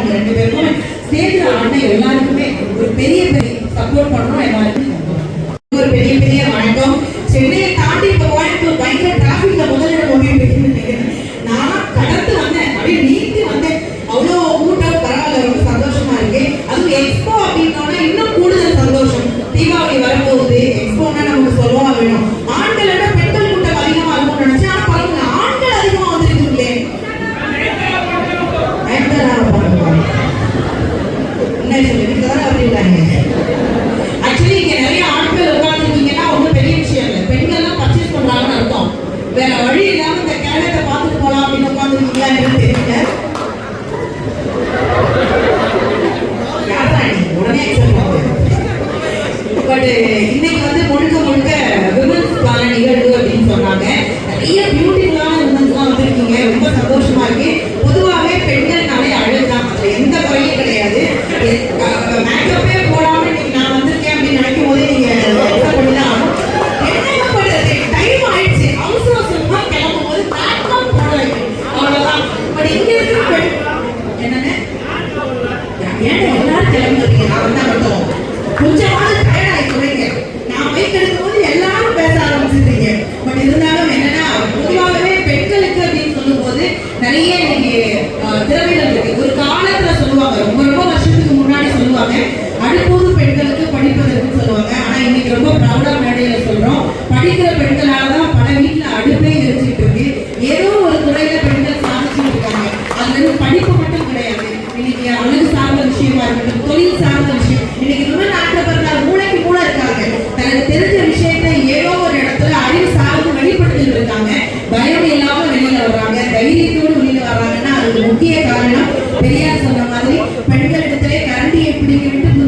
அவங்க ரெண்டு பேருக்கும் சேர்ந்து ஆடின எல்லாருக்குமே ஒரு பெரிய பெரிய சப்போர்ட் பண்ணணும் எல்லாருக்கும் ஒரு பெரிய பெரிய வணக்கம். சென்னை பட் இருந்தாலும்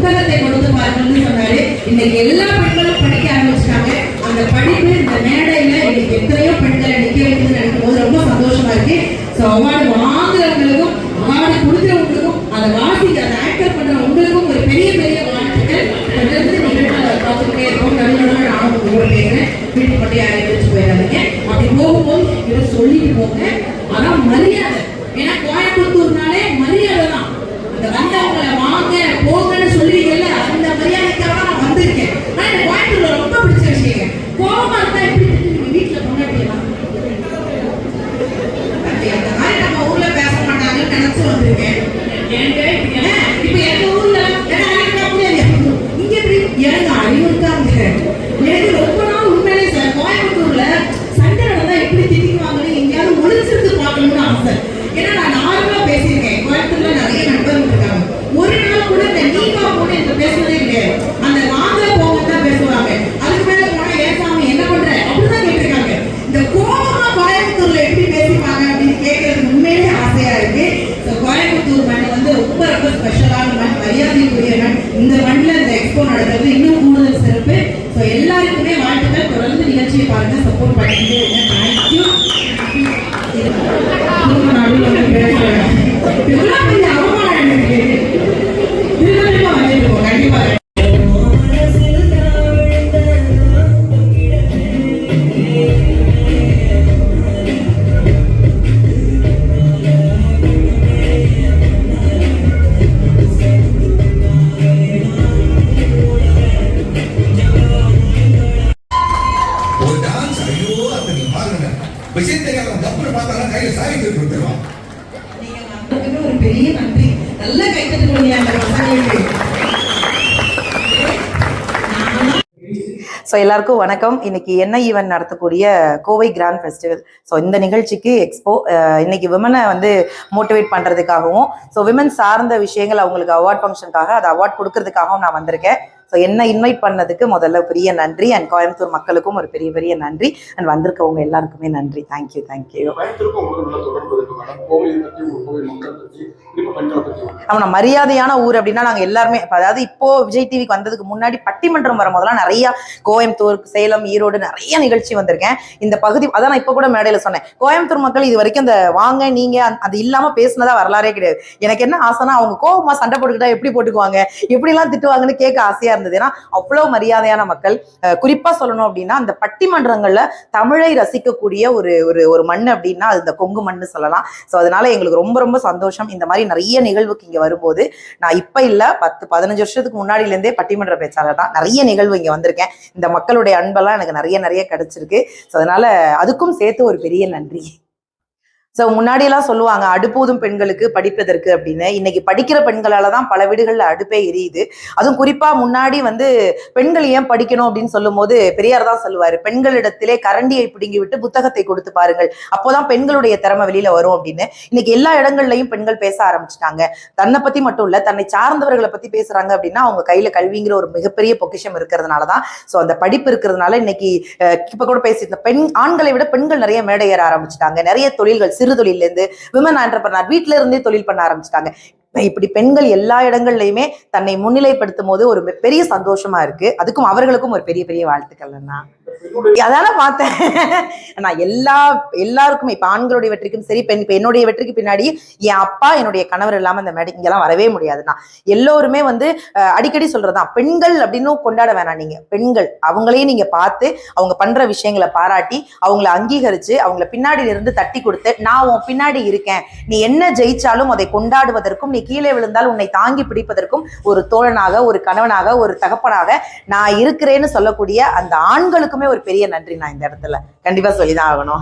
புத்தகத்தை கொடுத்து பாருங்கன்னு சொன்னாரு. இன்னைக்கு எல்லா பெண்களும் படிக்க ஆரம்பிச்சிட்டாங்க. அந்த படிப்பு இந்த மேடையில இன்னைக்கு எத்தனையோ பெண்களை நிக்க வைக்கிறது நினைக்கும் போது ரொம்ப சந்தோஷமா இருக்கு. ஸோ அவார்டு வாங்குறவங்களுக்கும் அவார்டு கொடுக்குறவங்களுக்கும் அதை வாசிக்க அதை ஆக்டர் பண்ற உங்களுக்கும் ஒரு பெரிய பெரிய வாழ்த்துக்கள். தொடர்ந்து நிகழ்ச்சிகளை பார்த்துக்கிட்டே இருக்கோம் நடுவில் வீட்டு மட்டும் யாரையும் வச்சு போயிடாதீங்க. அப்படி போகும்போது இவர் சொல்லிட்டு போங்க. அதான் மரியாதை. ஏன்னா கோயம்புத்தூர் வந்து அவங்கள வாங்க போங்கன்னு சொல்லுவீங்கல்ல அந்த மரியாதைக்காக நான் வந்திருக்கேன். ஆனா ரொம்ப பிடிச்ச விஷயம் கோபமா இருந்தா எப்படி Ele, ele... ஸோ எல்லாருக்கும் வணக்கம். இன்னைக்கு என்ன ஈவெண்ட் நடத்தக்கூடிய கோவை கிராண்ட் ஃபெஸ்டிவல் ஸோ இந்த நிகழ்ச்சிக்கு எக்ஸ்போ இன்னைக்கு விமனை வந்து மோட்டிவேட் பண்ணுறதுக்காகவும் ஸோ விமன் சார்ந்த விஷயங்கள் அவங்களுக்கு அவார்ட் ஃபங்க்ஷனுக்காக அதை அவார்ட் கொடுக்கறதுக்காகவும் நான் வந்திருக்கேன். ஸோ என்ன இன்வைட் பண்ணதுக்கு முதல்ல பெரிய நன்றி. அண்ட் கோயம்புத்தூர் மக்களுக்கும் ஒரு பெரிய பெரிய நன்றி. அண்ட் வந்திருக்கவங்க எல்லாருக்குமே நன்றி. தேங்க்யூ தேங்க்யூ அவன மரியாதையான ஊர் அப்படின்னா நாங்கள் எல்லாருமே அதாவது இப்போ விஜய் டிவிக்கு வந்ததுக்கு முன்னாடி பட்டிமன்றம் வர முதல்ல நிறைய கோயம்புத்தூர் சேலம் ஈரோடு நிறைய நிகழ்ச்சி வந்திருக்கேன். இந்த பகுதி அதான் நான் இப்போ கூட மேடையில் சொன்னேன். கோயம்புத்தூர் மக்கள் இது வரைக்கும் இந்த வாங்க நீங்க அது இல்லாம பேசினதா வரலாறே கிடையாது. எனக்கு என்ன ஆசைனா அவங்க கோபமா சண்டை போட்டுக்கிட்டா எப்படி போட்டுக்குவாங்க? எப்படிலாம் திட்டுவாங்கன்னு கேட்க ஆசையா இருந்தது ஏன்னா அவ்வளோ மரியாதையான மக்கள். குறிப்பா சொல்லணும் அப்படின்னா அந்த பட்டிமன்றங்கள்ல தமிழை ரசிக்கக்கூடிய ஒரு ஒரு ஒரு மண் அப்படின்னா அது இந்த கொங்கு மண்ணு சொல்லலாம். ஸோ அதனால எங்களுக்கு ரொம்ப ரொம்ப சந்தோஷம். இந்த மாதிரி நிறைய நிகழ்வுக்கு இங்க வரும்போது நான் இப்ப இல்ல பத்து பதினஞ்சு வருஷத்துக்கு முன்னாடில இருந்தே பட்டிமன்ற பேச்சாளர் தான். நிறைய நிகழ்வு இங்க வந்திருக்கேன். இந்த மக்களுடைய அன்பெல்லாம் எனக்கு நிறைய நிறைய கிடைச்சிருக்கு. ஸோ அதனால அதுக்கும் சேர்த்து ஒரு பெரிய நன்றி. ஸோ முன்னாடியெல்லாம் சொல்லுவாங்க அடுப்பூதும் பெண்களுக்கு படிப்பதற்கு அப்படின்னு. இன்னைக்கு படிக்கிற பெண்களால தான் பல வீடுகளில் அடுப்பே எரியுது. அதுவும் குறிப்பா முன்னாடி வந்து பெண்கள் ஏன் படிக்கணும் அப்படின்னு சொல்லும்போது பெரியார் தான் சொல்லுவாரு பெண்களிடத்திலே கரண்டியை பிடுங்கி விட்டு புத்தகத்தை கொடுத்து பாருங்கள். அப்போதான் பெண்களுடைய திறமை வெளியில வரும் அப்படின்னு. இன்னைக்கு எல்லா இடங்கள்லயும் பெண்கள் பேச ஆரம்பிச்சிட்டாங்க. தன்னை பத்தி மட்டும் இல்ல தன்னை சார்ந்தவர்களை பத்தி பேசுறாங்க அப்படின்னா அவங்க கையில கல்விங்கிற ஒரு மிகப்பெரிய பொக்கிஷம் இருக்கிறதுனால தான். ஸோ அந்த படிப்பு இருக்கிறதுனால இன்னைக்கு இப்போ கூட பேசியிருந்த பெண் ஆண்களை விட பெண்கள் நிறைய மேடை ஏற ஆரம்பிச்சிட்டாங்க. நிறைய தொழில்கள் சிறு தொழில்ல இருந்து விமன் ஆண்டர்பனர் வீட்ல இருந்தே தொழில் பண்ண ஆரம்பிச்சிட்டாங்க. இப்படி பெண்கள் எல்லா இடங்கள்லையுமே தன்னை முன்னிலைப்படுத்தும் போது ஒரு பெரிய சந்தோஷமா இருக்கு. அதுக்கும் அவர்களுக்கும் ஒரு பெரிய பெரிய வாழ்த்துக்கள் அண்ணா. அதான பார்த்தேன். நான் எல்லா எல்லாருக்குமே இப்ப ஆண்களுடைய வெற்றிக்கும் சரி பெண் இப்ப என்னுடைய வெற்றிக்கு பின்னாடி என் அப்பா என்னுடைய கணவர் இல்லாம இந்த மேடை இங்கெல்லாம் வரவே முடியாதுண்ணா எல்லோருமே வந்து அஹ், அடிக்கடி சொல்றதுதான் பெண்கள் அப்படின்னு கொண்டாட வேணாம் நீங்க. பெண்கள் அவங்களையும் நீங்க பார்த்து அவங்க பண்ற விஷயங்களை பாராட்டி அவங்கள அங்கீகரிச்சு அவங்கள பின்னாடி இருந்து தட்டி கொடுத்து நான் உன் பின்னாடி இருக்கேன். நீ என்ன ஜெயிச்சாலும் அதை கொண்டாடுவதற்கும் நீ கீழே விழுந்தால் உன்னை தாங்கி பிடிப்பதற்கும் ஒரு தோழனாக ஒரு கணவனாக ஒரு தகப்பனாக நான் இருக்கிறேன்னு சொல்லக்கூடிய அந்த ஆண்களுக்குமே ஒரு பெரிய நன்றி நான் இந்த இடத்துல கண்டிப்பா சொல்லிதான் ஆகணும்.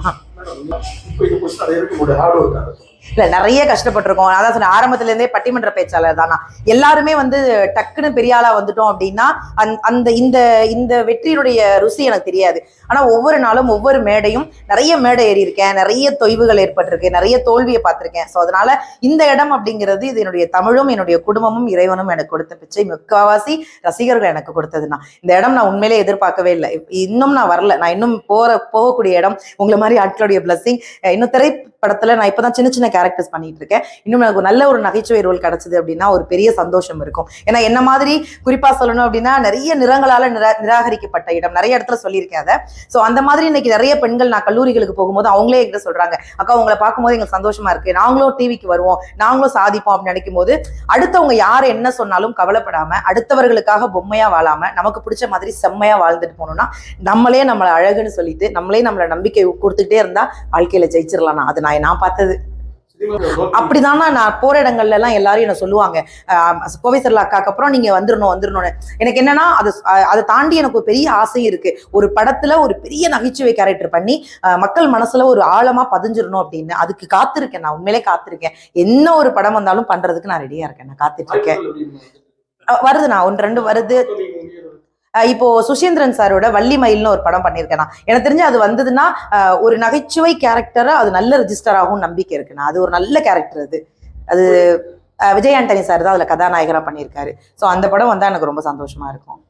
இல்ல நிறைய கஷ்டப்பட்டிருக்கோம். அதான் சொன்ன ஆரம்பத்துல இருந்தே பட்டிமன்ற பேச்சாளர் தானா. எல்லாருமே வந்து டக்குன்னு பெரிய ஆளா வந்துட்டோம் அப்படின்னா அந்த- அந்த இந்த இந்த வெற்றியினுடைய ருசி எனக்கு தெரியாது. ஆனா ஒவ்வொரு நாளும் ஒவ்வொரு மேடையும் நிறைய மேடை ஏறி இருக்கேன் நிறைய தொய்வுகள் ஏற்பட்டிருக்கு நிறைய தோல்வியை பார்த்திருக்கேன். ஸோ அதனால இந்த இடம் அப்படிங்கிறது இது என்னுடைய தமிழும் என்னுடைய குடும்பமும் இறைவனும் எனக்கு கொடுத்த பிச்சை. முக்காவாசி ரசிகர்கள் எனக்கு கொடுத்ததுன்னா இந்த இடம் நான் உண்மையிலே எதிர்பார்க்கவே இல்லை. இன்னும் நான் வரல. நான் இன்னும் போற போகக்கூடிய இடம் உங்களை மாதிரி ஆட்களுடைய பிளஸிங் இன்னும் திரைப்படத்துல நான் இப்பதான் சின்ன சின்ன கேரக்டர்ஸ் பண்ணிட்டு இருக்கேன். இன்னும் எனக்கு ஒரு நல்ல ஒரு நகைச்சுவை ரோல் கிடைச்சது அப்படின்னா ஒரு பெரிய சந்தோஷம் இருக்கும். ஏன்னா என்ன மாதிரி குறிப்பா சொல்லணும் அப்படின்னா நிறைய நிறங்களால நிரா நிராகரிக்கப்பட்ட இடம். நிறைய இடத்துல சொல்லியிருக்கேன் அதை. ஸோ அந்த மாதிரி இன்னைக்கு நிறைய பெண்கள் நான் கல்லூரிகளுக்கு போகும்போது அவங்களே என்கிட்ட சொல்றாங்க அக்கா உங்களை பார்க்கும்போது எங்களுக்கு சந்தோஷமா இருக்கு. நாங்களும் டிவிக்கு வருவோம். நாங்களும் சாதிப்போம். அப்படின்னு நினைக்கும் போது அடுத்தவங்க யார் என்ன சொன்னாலும் கவலைப்படாம அடுத்தவர்களுக்காக பொம்மையா வாழாம நமக்கு பிடிச்ச மாதிரி செம்மையா வாழ்ந்துட்டு போனோம்னா நம்மளே நம்மளை அழகுன்னு சொல்லிட்டு நம்மளே நம்மளை நம்பிக்கை கொடுத்துக்கிட்டே இருந்தா வாழ்க்கையில ஜெயிச்சிடலாம் அது நான் நான் பார்த்தது. அப்படிதானா நான் போற இடங்கள்ல எல்லாம் எல்லாரும் என்ன சொல்லுவாங்க. கோவை சரலா அக்காக்கு அப்புறம் நீங்க வந்துடணும் வந்துடணும்னு எனக்கு என்னன்னா அது அதை தாண்டி எனக்கு ஒரு பெரிய ஆசை இருக்கு. ஒரு படத்துல ஒரு பெரிய நகைச்சுவை கேரக்டர் பண்ணி மக்கள் மனசுல ஒரு ஆழமா பதிஞ்சிடணும் அப்படின்னு. அதுக்கு காத்திருக்கேன் நான் உண்மையிலே காத்திருக்கேன். என்ன ஒரு படம் வந்தாலும் பண்றதுக்கு நான் ரெடியா இருக்கேன் நான் காத்துட்டு இருக்கேன். வருது நான் ஒன்று ரெண்டு வருது. இப்போ சுஷேந்திரன் சாரோட வள்ளி மயில்னு ஒரு படம் பண்ணியிருக்கேன் நான். எனக்கு தெரிஞ்சு அது வந்ததுன்னா ஒரு நகைச்சுவை கேரக்டரா அது நல்ல ரெஜிஸ்டர் ஆகும் நம்பிக்கை இருக்குண்ணா அது ஒரு நல்ல கேரக்டர் அது. அது விஜய் ஆண்டனி சார் தான் அதுல கதாநாயகரா பண்ணியிருக்காரு. ஸோ அந்த படம் வந்தா எனக்கு ரொம்ப சந்தோஷமா இருக்கும்.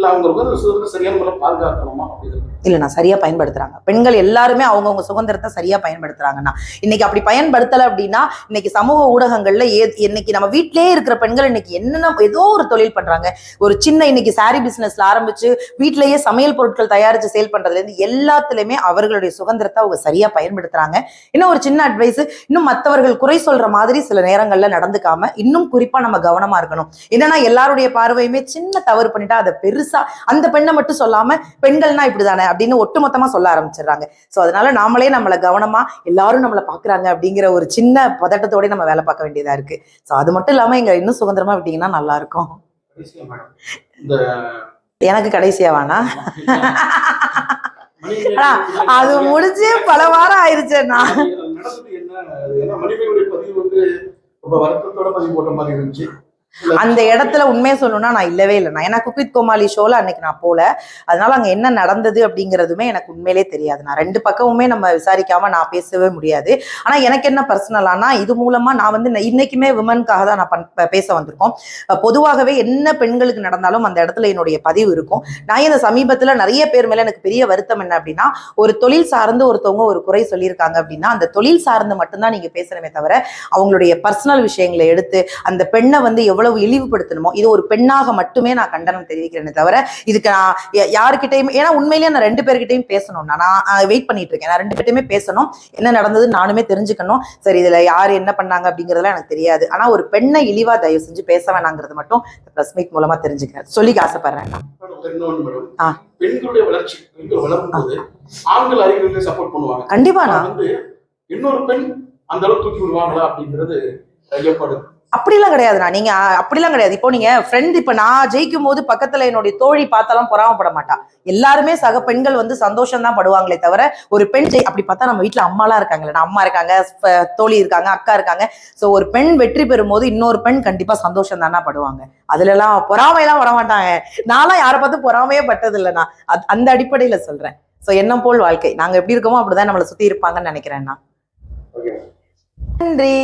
இல்லை அவங்களுக்கு வந்து சுதந்திரம் சரியான முறையில் பாதுகாக்கணுமா அப்படிங்கிறது. இல்லை நான் சரியா பயன்படுத்துறாங்க. பெண்கள் எல்லாருமே அவங்கவுங்க சுதந்திரத்தை சரியா பயன்படுத்துறாங்கண்ணா இன்னைக்கு அப்படி பயன்படுத்தலை அப்படின்னா இன்னைக்கு சமூக ஊடகங்கள்ல ஏ இன்னைக்கு நம்ம வீட்டிலேயே இருக்கிற பெண்கள் இன்னைக்கு என்னென்ன ஏதோ ஒரு தொழில் பண்றாங்க. ஒரு சின்ன இன்னைக்கு சாரி பிஸ்னஸில் ஆரம்பிச்சு வீட்டிலேயே சமையல் பொருட்கள் தயாரித்து சேல் பண்றதுல இருந்து அவர்களுடைய சுதந்திரத்தை அவங்க சரியா பயன்படுத்துறாங்க. இன்னும் ஒரு சின்ன அட்வைஸ் இன்னும் மற்றவர்கள் குறை சொல்ற மாதிரி சில நேரங்களில் நடந்துக்காம இன்னும் குறிப்பா நம்ம கவனமா இருக்கணும். என்னன்னா எல்லாருடைய பார்வையுமே சின்ன தவறு பண்ணிட்டா அதை பெருசு அந்த பெண்ணை மட்டும் சொல்லாம பெண்கள்னா இப்படிதானே அப்படின்னு ஒட்டுமொத்தமா சொல்ல ஆரம்பிச்சிடுறாங்க சோ அதனால நாமளே நம்மள கவனமா எல்லாரும் நம்மள பாக்குறாங்க அப்படிங்கிற ஒரு சின்ன பதட்டத்தோட நம்ம வேலை பார்க்க வேண்டியதா இருக்கு சோ அது மட்டும் இல்லாம இங்க இன்னும் சுதந்திரமா விட்டீங்கன்னா நல்லா இருக்கும் எனக்கு கடைசியா வேணா அது முடிஞ்சு பல வாரம் ஆயிருச்சுண்ணா பதிவு வந்து ரொம்ப வருத்தத்தோட பதிவு போட்ட மாதிரி இருந்துச்சு அந்த இடத்துல உண்மையை சொல்லணும்னா நான் இல்லவே இல்லை. நான் ஏன்னா குக்வித் கோமாளி ஷோல அன்னைக்கு நான் போல. அதனால அங்க என்ன நடந்தது அப்படிங்கிறதுமே எனக்கு உண்மையிலே தெரியாது. நான் ரெண்டு பக்கமுமே நம்ம விசாரிக்காம நான் பேசவே முடியாது. ஆனா எனக்கு என்ன பர்சனலானா இது மூலமா நான் வந்து இன்னைக்குமே விமனுக்காக தான் நான் பேச வந்திருக்கோம். பொதுவாகவே என்ன பெண்களுக்கு நடந்தாலும் அந்த இடத்துல என்னுடைய பதிவு இருக்கும். நான் இந்த சமீபத்துல நிறைய பேர் மேல எனக்கு பெரிய வருத்தம் என்ன அப்படின்னா ஒரு தொழில் சார்ந்து ஒருத்தவங்க ஒரு குறை சொல்லியிருக்காங்க அப்படின்னா அந்த தொழில் சார்ந்து மட்டும்தான் நீங்க பேசணுமே தவிர அவங்களுடைய பர்சனல் விஷயங்களை எடுத்து அந்த பெண்ணை வந்து எவ்வளவு எவ்வளவு இழிவுபடுத்தணுமோ இது ஒரு பெண்ணாக மட்டுமே நான் கண்டனம் தெரிவிக்கிறேனே தவிர இதுக்கு நான் யாருக்கிட்டையும் ஏன்னா உண்மையிலேயே நான் ரெண்டு பேர்கிட்டயும் பேசணும். நான் வெயிட் பண்ணிட்டு இருக்கேன் நான் ரெண்டு பேர்ட்டையுமே பேசணும். என்ன நடந்தது நானுமே தெரிஞ்சுக்கணும். சரி இதுல யார் என்ன பண்ணாங்க அப்படிங்கறதெல்லாம் எனக்கு தெரியாது. ஆனா ஒரு பெண்ணை இழிவா தயவு செஞ்சு பேச வேணாங்கிறது மட்டும் பிரஸ் மீட் மூலமா தெரிஞ்சுக்கிறேன். சொல்லிக்க ஆசைப்படுறேன். பெண்களுடைய வளர்ச்சி பெண்கள் வளரும் போது ஆண்கள் அறிஞர்களுக்கு சப்போர்ட் பண்ணுவாங்க. கண்டிப்பா நான் வந்து இன்னொரு பெண் அந்த அளவுக்கு தூக்கி விடுவாங்களா அப்படிங்கிறது ஐயப்படுது அப்படிலாம் கிடையாதுண்ணா. நீங்க அப்படிலாம் கிடையாது. இப்போ நீங்க ஃப்ரெண்ட் இப்ப நான் ஜெயிக்கும் போது பக்கத்துல என்னுடைய தோழி பார்த்தாலும் பொறாமப்பட மாட்டா. எல்லாருமே சக பெண்கள் வந்து சந்தோஷம் தான் படுவாங்களே தவிர ஒரு பெண் ஜெய் அப்படி பார்த்தா நம்ம வீட்ல அம்மாலாம் இருக்காங்களே அம்மா இருக்காங்க தோழி இருக்காங்க அக்கா இருக்காங்க. சோ ஒரு பெண் வெற்றி பெறும்போது இன்னொரு பெண் கண்டிப்பா சந்தோஷம் தானா படுவாங்க. அதுல எல்லாம் பொறாமையெல்லாம் பட மாட்டாங்க. நான்லாம் யாரை பார்த்து பொறாமையே பட்டது இல்லைண்ணா அந்த அடிப்படையில சொல்றேன். சோ எண்ணம் போல் வாழ்க்கை? நாங்க எப்படி இருக்கோமோ அப்படிதான் நம்மளை சுத்தி இருப்பாங்கன்னு நினைக்கிறேன் நான் ஓகே. நன்றி.